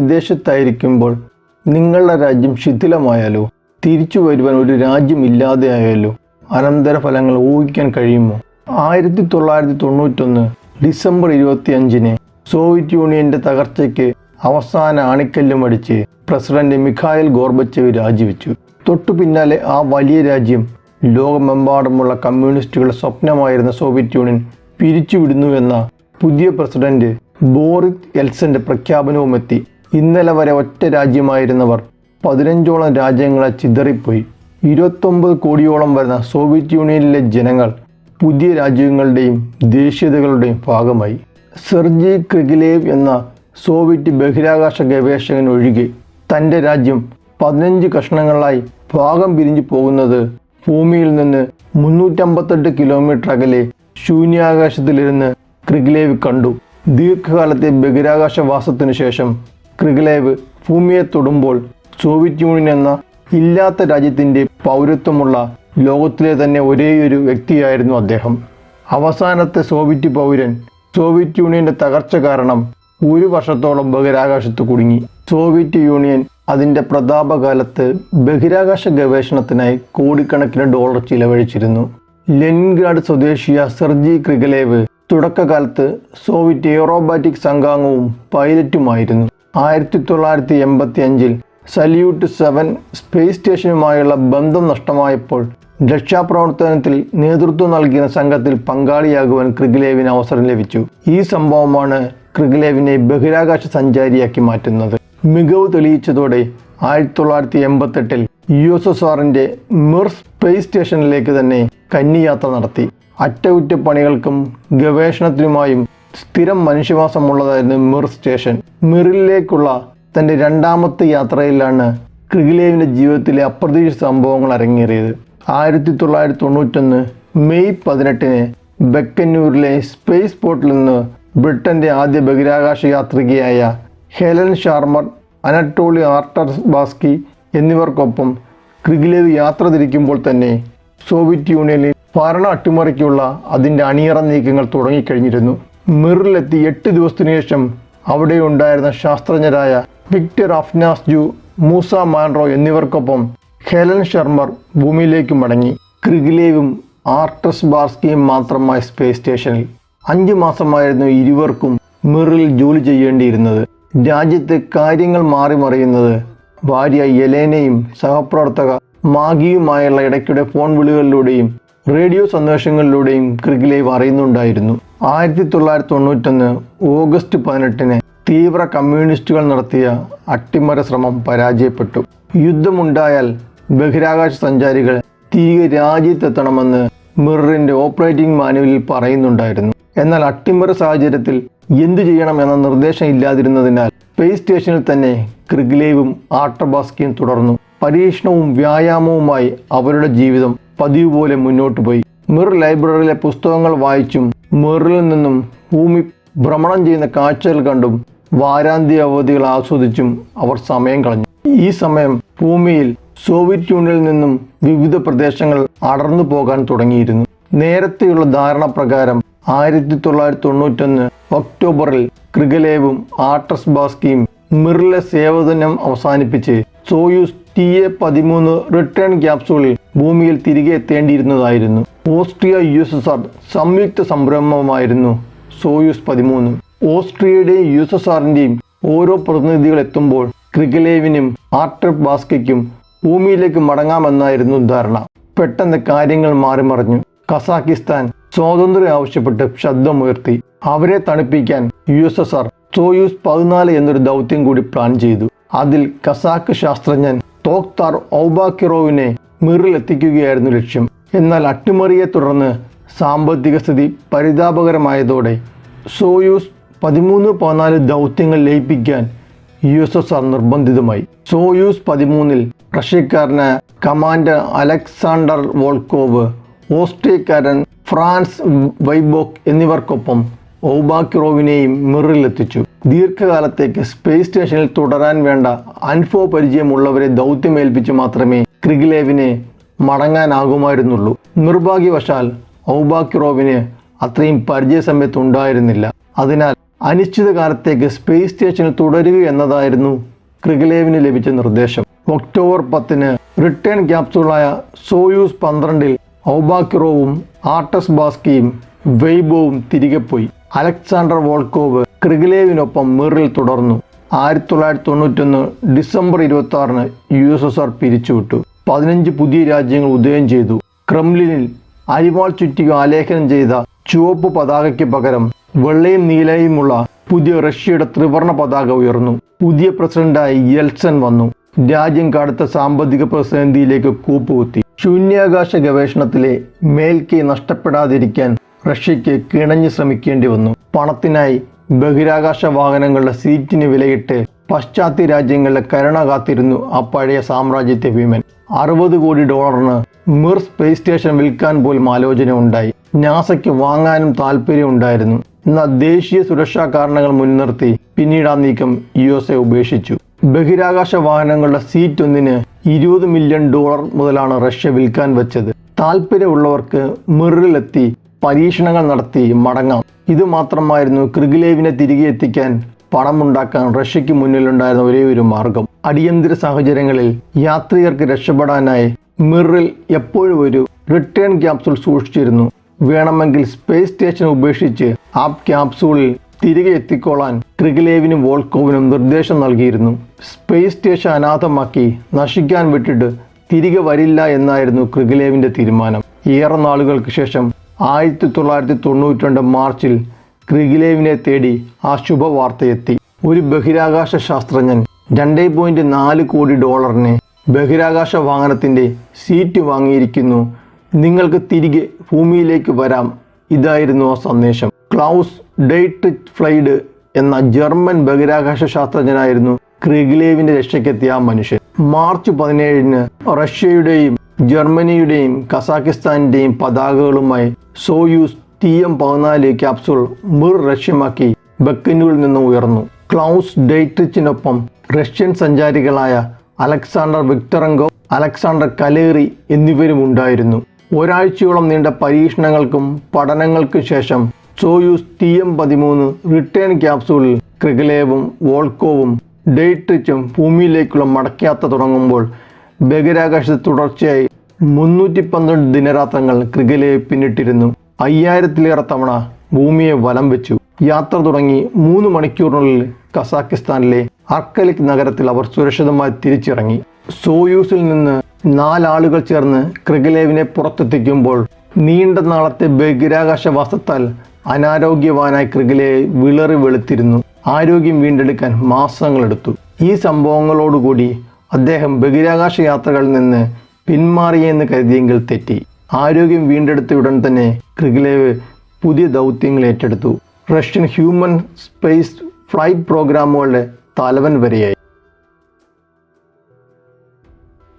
വിദേശത്തായിരിക്കുമ്പോൾ നിങ്ങളുടെ രാജ്യം ശിഥിലമായാലോ തിരിച്ചു വരുവാൻ ഒരു രാജ്യം ഇല്ലാതെയായാലോ അനന്തരഫലങ്ങൾ ഊഹിക്കാൻ കഴിയുമോ? ആയിരത്തി തൊള്ളായിരത്തി തൊണ്ണൂറ്റൊന്ന് ഡിസംബർ ഇരുപത്തി അഞ്ചിന് സോവിയറ്റ് യൂണിയന്റെ തകർച്ചയ്ക്ക് അവസാന ആണിക്കല്ലും അടിച്ച് പ്രസിഡന്റ് മിഖായൽ ഗോർബച്ചേവ് രാജിവെച്ചു. തൊട്ടു പിന്നാലെ ആ വലിയ രാജ്യം ലോകമെമ്പാടുമുള്ള കമ്മ്യൂണിസ്റ്റുകളുടെ സ്വപ്നമായിരുന്ന സോവിയറ്റ് യൂണിയൻ പിരിച്ചുവിടുന്നുവെന്ന പുതിയ പ്രസിഡന്റ് ബോറിസ് എൽസന്റെ പ്രഖ്യാപനവും എത്തി ഇന്നലെ വരെ ഒറ്റ രാജ്യമായിരുന്നവർ പതിനഞ്ചോളം രാജ്യങ്ങളെ ചിതറിപ്പോയി. ഇരുപത്തൊമ്പത് കോടിയോളം വരുന്ന സോവിയറ്റ് യൂണിയനിലെ ജനങ്ങൾ പുതിയ രാജ്യങ്ങളുടെയും ദേശീയതകളുടെയും ഭാഗമായി. സെർജി ക്രിഗിലേവ് എന്ന സോവിയറ്റ് ബഹിരാകാശ ഗവേഷകൻ ഒഴികെ തന്റെ രാജ്യം പതിനഞ്ച് കഷ്ണങ്ങളായി ഭാഗം പിരിഞ്ഞു പോകുന്നത് ഭൂമിയിൽ നിന്ന് മുന്നൂറ്റമ്പത്തെട്ട് കിലോമീറ്റർ അകലെ ശൂന്യാകാശത്തിലിരുന്ന് ക്രിഗ്ലേവ് കണ്ടു. ദീർഘകാലത്തെ ബഹിരാകാശവാസത്തിനു ശേഷം ക്രിഗിലേവ് ഭൂമിയെ തൊടുമ്പോൾ സോവിയറ്റ് യൂണിയൻ എന്ന ഇല്ലാത്ത രാജ്യത്തിന്റെ പൗരത്വമുള്ള ലോകത്തിലെ തന്നെ ഒരേയൊരു വ്യക്തിയായിരുന്നു അദ്ദേഹം. അവസാനത്തെ സോവിയറ്റ് പൗരൻ സോവിയറ്റ് യൂണിയന്റെ തകർച്ച കാരണം ഒരു വർഷത്തോളം ബഹിരാകാശത്ത് കുടുങ്ങി. സോവിയറ്റ് യൂണിയൻ അതിന്റെ പ്രതാപകാലത്ത് ബഹിരാകാശ ഗവേഷണത്തിനായി കോടിക്കണക്കിന് ഡോളർ ചിലവഴിച്ചിരുന്നു. ലെനിൻഗ്രാഡ് സ്വദേശിയ സെർജി ക്രിഗലേവ് തുടക്കകാലത്ത് സോവിയറ്റ് എയറോബാറ്റിക് സംഘാംഗവും പൈലറ്റുമായിരുന്നു. ആയിരത്തി തൊള്ളായിരത്തി എൺപത്തി അഞ്ചിൽ സല്യൂട്ട് സെവൻ സ്പേസ് സ്റ്റേഷനുമായുള്ള ബന്ധം നഷ്ടമായപ്പോൾ രക്ഷാപ്രവർത്തനത്തിൽ നേതൃത്വം നൽകിയ സംഘത്തിൽ പങ്കാളിയാകുവാൻ ക്രിഗ്ലേവിന് അവസരം ലഭിച്ചു. ഈ സംഭവമാണ് ക്രിഗ്ലേവിനെ ബഹിരാകാശ സഞ്ചാരിയാക്കി മാറ്റുന്നത്. മികവ് തെളിയിച്ചതോടെ ആയിരത്തി തൊള്ളായിരത്തി എൺപത്തെട്ടിൽ യു എസ് എസ് ആറിന്റെ മിർ സ്പേസ് സ്റ്റേഷനിലേക്ക് തന്നെ കന്നിയാത്ര നടത്തി. അറ്റകുറ്റപ്പണികൾക്കും ഗവേഷണത്തിനുമായും സ്ഥിരം മനുഷ്യവാസമുള്ളതായിരുന്നു മിർ സ്റ്റേഷൻ. മിറിലേക്കുള്ള തന്റെ രണ്ടാമത്തെ യാത്രയിലാണ് ക്രിഗിലേവിന്റെ ജീവിതത്തിലെ അപ്രതീക്ഷിത സംഭവങ്ങൾ അരങ്ങേറിയത്. ആയിരത്തി തൊള്ളായിരത്തി തൊണ്ണൂറ്റൊന്ന് മെയ് പതിനെട്ടിന് ബെക്കന്നൂരിലെ സ്പേസ് പോർട്ടിൽ നിന്ന് ബ്രിട്ടന്റെ ആദ്യ ബഹിരാകാശ യാത്രികയായ ഹെലൻ ഷാർമർ അനട്ടോളി ആർട്ടർ ബാസ്കി എന്നിവർക്കൊപ്പം ക്രിഗിലേവ് യാത്ര തിരിക്കുമ്പോൾ തന്നെ സോവിയറ്റ് യൂണിയനിൽ ഭരണ അട്ടിമറിക്കുള്ള അതിന്റെ അണിയറ നീക്കങ്ങൾ തുടങ്ങിക്കഴിഞ്ഞിരുന്നു. മിറിലെത്തി എട്ട് ദിവസത്തിനു ശേഷം അവിടെ ഉണ്ടായിരുന്ന ശാസ്ത്രജ്ഞരായ വിക്ടർ അഫ്നാസ്ജു മൂസ മാൻറോ എന്നിവർക്കൊപ്പം ഹെലൻ ശർമർ ഭൂമിയിലേക്ക് മടങ്ങി. ക്രിഗിലേവും ആർട്ടസ് ബാർസ്കിയും മാത്രമായി സ്പേസ് സ്റ്റേഷനിൽ. അഞ്ചു മാസമായിരുന്നു ഇരുവർക്കും മിറിൽ ജോലി ചെയ്യേണ്ടിയിരുന്നത്. രാജ്യത്തെ കാര്യങ്ങൾ മാറി മറിയുന്നത് ഭാര്യ യെലേനയും സഹപ്രവർത്തക മാഗിയുമായുള്ള ഇടയ്ക്കിടെ ഫോൺ വിളികളിലൂടെയും റേഡിയോ സന്ദേശങ്ങളിലൂടെയും ക്രിഗിലേവ് അറിയുന്നുണ്ടായിരുന്നു. ആയിരത്തി തൊള്ളായിരത്തി തൊണ്ണൂറ്റൊന്ന് ഓഗസ്റ്റ് പതിനെട്ടിന് തീവ്ര കമ്മ്യൂണിസ്റ്റുകൾ നടത്തിയ അട്ടിമറി ശ്രമം പരാജയപ്പെട്ടു. യുദ്ധമുണ്ടായാൽ ബഹിരാകാശ സഞ്ചാരികൾ തിരികെ രാജ്യത്തെത്തണമെന്ന് മിറിന്റെ ഓപ്പറേറ്റിംഗ് മാനുവലിൽ പറയുന്നുണ്ടായിരുന്നു. എന്നാൽ അട്ടിമറി സാഹചര്യത്തിൽ എന്തു ചെയ്യണം എന്ന നിർദ്ദേശം ഇല്ലാതിരുന്നതിനാൽ സ്പേസ് സ്റ്റേഷനിൽ തന്നെ ക്രിഗ്ലേവും ആർട്ടബാസ്കിയും തുടർന്നു. പരീക്ഷണവും വ്യായാമവുമായി അവരുടെ ജീവിതം പതിവ് പോലെ മുന്നോട്ട് പോയി മിർ ലൈബ്രറിയിലെ പുസ്തകങ്ങൾ വായിച്ചും മിറിൽ നിന്നും ഭൂമി ഭ്രമണം ചെയ്യുന്ന കാഴ്ചകൾ കണ്ടും വാരാന്ത്യ അവധികൾ ആസ്വദിച്ചും അവർ സമയം കളഞ്ഞു. ഈ സമയം ഭൂമിയിൽ സോവിയറ്റ് യൂണിയനിൽ നിന്നും വിവിധ പ്രദേശങ്ങൾ അടർന്നു പോകാൻ തുടങ്ങിയിരുന്നു. നേരത്തെയുള്ള ധാരണ പ്രകാരം ആയിരത്തി തൊള്ളായിരത്തി തൊണ്ണൂറ്റൊന്ന് ഒക്ടോബറിൽ ക്രിഗലേവും ആർട്ടസ് ബാസ്കിയും മിറിലെ സേവനം അവസാനിപ്പിച്ച് സോയൂസ് ടി എ പതിമൂന്ന് റിട്ടേൺ ക്യാപ്സൂളിൽ ഭൂമിയിൽ തിരികെ എത്തേണ്ടിയിരുന്നതായിരുന്നു. Austria U S S R സംയുക്ത സംരംഭമായിരുന്നു സോയൂസ് പതിമൂന്ന്. ഓസ്ട്രിയയുടെയും യു എസ് എസ് ആറിന്റെയും ഓരോ പ്രതിനിധികൾ എത്തുമ്പോൾ ക്രിഗലേവിനും ആർട്ടർ ബാസ്കയ്ക്കും ഭൂമിയിലേക്ക് മടങ്ങാമെന്നായിരുന്നു ധാരണ. പെട്ടെന്ന് കാര്യങ്ങൾ മാറിമറിഞ്ഞു. കസാക്കിസ്ഥാൻ സ്വാതന്ത്ര്യം ആവശ്യപ്പെട്ട് ശബ്ദമുയർത്തി. അവരെ തണുപ്പിക്കാൻ U S S R Soyuz പതിനാല് എന്നൊരു ദൗത്യം കൂടി പ്ലാൻ ചെയ്തു. അതിൽ കസാക്ക് ശാസ്ത്രജ്ഞൻ തോക്താർ ഔബാക്കിറോവിനെ മിറിൽ എത്തിക്കുകയായിരുന്നു ലക്ഷ്യം എന്നാൽ അട്ടിമറിയെ തുടർന്ന് സാമ്പത്തിക സ്ഥിതി പരിതാപകരമായതോടെ സോയൂസ് പതിമൂന്ന് പതിനാല് ദൗത്യങ്ങൾ ലയിപ്പിക്കാൻ യു എസ് എസ് ആർ നിർബന്ധിതമായി സോയൂസ് പതിമൂന്നിൽ റഷ്യക്കാരനായ കമാൻഡർ അലക്സാണ്ടർ വോൾക്കോവ് ഓസ്ട്രിയക്കാരൻ ഫ്രാൻസ് വൈബോക്ക് എന്നിവർക്കൊപ്പം ഔബാക്കിറോവിനെയും മിറിലെത്തിച്ചു ദീർഘകാലത്തേക്ക് സ്പേസ് സ്റ്റേഷനിൽ തുടരാൻ വേണ്ട അൻഫോ പരിചയമുള്ളവരെ ദൗത്യമേൽപ്പിച്ച് മാത്രമേ ക്രിഗിലേവിനെ മടങ്ങാനാകുമായിരുന്നുള്ളൂ. നിർഭാഗ്യവശാൽ ഔബാക്കിറോവിന് അത്രയും പരിചയസമയത്ത് ഉണ്ടായിരുന്നില്ല അതിനാൽ അനിശ്ചിതകാലത്തേക്ക് സ്പേസ് സ്റ്റേഷനിൽ തുടരുക എന്നതായിരുന്നു ക്രിഗിലേവിന് ലഭിച്ച നിർദ്ദേശം. ഒക്ടോബർ പത്തിന് റിട്ടേൺ ക്യാപ്സൂളായ സോയൂസ് പന്ത്രണ്ടിൽ ഔബാക്കിറോവും ആർട്ടസ് ബാസ്കിയും വെയ്ബോവും തിരികെ പോയി. അലക്സാണ്ടർ വോൾക്കോവ് ക്രിഗിലേവിനൊപ്പം മിറിൽ തുടർന്നു. ആയിരത്തി തൊള്ളായിരത്തി തൊണ്ണൂറ്റൊന്ന് ഡിസംബർ ഇരുപത്തി ആറിന് യു എസ് എസ് ആർ പിരിച്ചുവിട്ടു. പതിനഞ്ച് പുതിയ രാജ്യങ്ങൾ ഉദയം ചെയ്തു. ക്രെംലിനിൽ അരിവാൾ ചുറ്റിക ആലേഖനം ചെയ്ത ചുവപ്പ് പതാകയ്ക്ക് പകരം വെള്ളയും നീലയുമുള്ള പുതിയ റഷ്യയുടെ ത്രിവർണ പതാക ഉയർന്നു. പുതിയ പ്രസിഡന്റായി യെൽസൺ വന്നു. രാജ്യം കടുത്ത സാമ്പത്തിക പ്രതിസന്ധിയിലേക്ക് കൂപ്പുകുത്തി. ശൂന്യാകാശ ഗവേഷണത്തിലെ മേൽക്കൈ നഷ്ടപ്പെടാതിരിക്കാൻ റഷ്യയ്ക്ക് കിണഞ്ഞു ശ്രമിക്കേണ്ടി വന്നു. പണത്തിനായി ബഹിരാകാശ വാഹനങ്ങളുടെ സീറ്റിന് വിലയിട്ട് പാശ്ചാത്യ രാജ്യങ്ങളുടെ കരുണ കാത്തിരുന്നു ആ പഴയ സാമ്രാജ്യത്തെ ഭീമൻ. അറുപത് കോടി ഡോളറിന് മിർ സ്പേസ് സ്റ്റേഷൻ വിൽക്കാൻ പോലും ആലോചന ഉണ്ടായി. നാസയ്ക്ക് വാങ്ങാനും താല്പര്യം ഉണ്ടായിരുന്നു. എന്നാൽ ദേശീയ സുരക്ഷാ കാരണങ്ങൾ മുൻനിർത്തി പിന്നീട് ആ നീക്കം യു എസ് എ ഉപേക്ഷിച്ചു. ബഹിരാകാശ വാഹനങ്ങളുടെ സീറ്റ് ഒന്നിന് ഇരുപത് മില്യൺ ഡോളർ മുതലാണ് റഷ്യ വിൽക്കാൻ വെച്ചത്. താല്പര്യമുള്ളവർക്ക് മിറിലെത്തി പരീക്ഷണങ്ങൾ നടത്തി മടങ്ങാം. ഇത് മാത്രമായിരുന്നു ക്രിഗിലേവിനെ തിരികെ എത്തിക്കാൻ പണമുണ്ടാക്കാൻ റഷ്യയ്ക്ക് മുന്നിലുണ്ടായിരുന്ന ഒരേ ഒരു മാർഗം. അടിയന്തര സാഹചര്യങ്ങളിൽ യാത്രികർക്ക് രക്ഷപ്പെടാനായി മിറിൽ എപ്പോഴും ഒരു റിട്ടേൺ ക്യാപ്സൂൾ സൂക്ഷിച്ചിരുന്നു. വേണമെങ്കിൽ സ്പേസ് സ്റ്റേഷൻ ഉപേക്ഷിച്ച് ആ ക്യാപ്സൂളിൽ തിരികെ എത്തിക്കൊള്ളാൻ ക്രിഗിലേവിനും വോൾക്കോവിനും നിർദ്ദേശം നൽകിയിരുന്നു. സ്പേസ് സ്റ്റേഷൻ അനാഥമാക്കി നശിക്കാൻ വിട്ടിട്ട് തിരികെ വരില്ല എന്നായിരുന്നു ക്രിഗിലേവിന്റെ തീരുമാനം. ഏറെ നാളുകൾക്ക് ശേഷം ആയിരത്തി തൊള്ളായിരത്തി തൊണ്ണൂറ്റി രണ്ട് മാർച്ചിൽ ക്രിഗിലേവിനെ തേടി ആ ശുഭവാർത്തയെത്തി. ഒരു ബഹിരാകാശ ശാസ്ത്രജ്ഞൻ രണ്ടേ പോയിന്റ് നാല് കോടി ഡോളറിന് ബഹിരാകാശ വാഹനത്തിന്റെ സീറ്റ് വാങ്ങിയിരിക്കുന്നു. നിങ്ങൾക്ക് തിരികെ ഭൂമിയിലേക്ക് വരാം. ഇതായിരുന്നു ആ സന്ദേശം. ക്ലൗസ് ഡെയ്ട്രിച്ച് ഫ്ലൈഡ് എന്ന ജർമ്മൻ ബഹിരാകാശ ശാസ്ത്രജ്ഞനായിരുന്നു ക്രിഗിലേവിന്റെ രക്ഷയ്ക്കെത്തിയ ആ മനുഷ്യൻ. മാർച്ച് പതിനേഴിന് റഷ്യയുടെയും ജർമ്മനിയുടെയും കസാക്കിസ്ഥാനിന്റെയും പതാകകളുമായി സോയൂസ് ടി എം പതിനാല് ക്യാപ്സൂൾ മിർ ലക്ഷ്യമാക്കി ബക്കന്നൂരിൽ നിന്ന് ഉയർന്നു. ക്ലൗസ് ഡെയ്ട്രിച്ചിനൊപ്പം റഷ്യൻ സഞ്ചാരികളായ അലക്സാണ്ടർ വിക്ടറങ്കോ അലക്സാണ്ടർ കലേറി എന്നിവരും ഉണ്ടായിരുന്നു. ഒരാഴ്ചയോളം നീണ്ട പരീക്ഷണങ്ങൾക്കും പഠനങ്ങൾക്കും ശേഷം സോയൂസ് ടി എം പതിമൂന്ന് റിട്ടേൺ ക്യാപ്സൂളിൽ ക്രിഗലേവും വോൾക്കോവും ഡെയ്ട്രിച്ചും ഭൂമിയിലേക്കുള്ള മടക്കയാത്ര തുടങ്ങുമ്പോൾ ബഹിരാകാശത്ത് തുടർച്ചയായി മുന്നൂറ്റി പന്ത്രണ്ട് ദിനരാത്രങ്ങൾ ക്രികലെ പിന്നിട്ടിരുന്നു. അയ്യായിരത്തിലേറെ തവണ ഭൂമിയെ വലം വെച്ചു. യാത്ര തുടങ്ങി മൂന്ന് മണിക്കൂറിനുള്ളിൽ കസാക്കിസ്ഥാനിലെ അർക്കലിക് നഗരത്തിൽ അവർ സുരക്ഷിതമായി തിരിച്ചിറങ്ങി. സോയൂസിൽ നിന്ന് നാലാളുകൾ ചേർന്ന് ക്രിഗലേവിനെ പുറത്തെത്തിക്കുമ്പോൾ നീണ്ട നാളത്തെ ബഹിരാകാശവാസത്താൽ അനാരോഗ്യവാനായി ക്രിഗലേവ് വിളറി വെളുത്തിരുന്നു. ആരോഗ്യം വീണ്ടെടുക്കാൻ മാസങ്ങളെടുത്തു. ഈ സംഭവങ്ങളോടുകൂടി അദ്ദേഹം ബഹിരാകാശ യാത്രകളിൽ നിന്ന് പിന്മാറിയെന്ന് കരുതിയെങ്കിൽ തെറ്റി. ആരോഗ്യം വീണ്ടെടുത്ത ഉടൻ തന്നെ ക്രിഗ്ലേവ് പുതിയ ദൗത്യങ്ങൾ ഏറ്റെടുത്തു. റഷ്യൻ ഹ്യൂമൻ സ്പേസ് ഫ്ലൈറ്റ് പ്രോഗ്രാമുകളുടെ തലവൻ വരെയായി.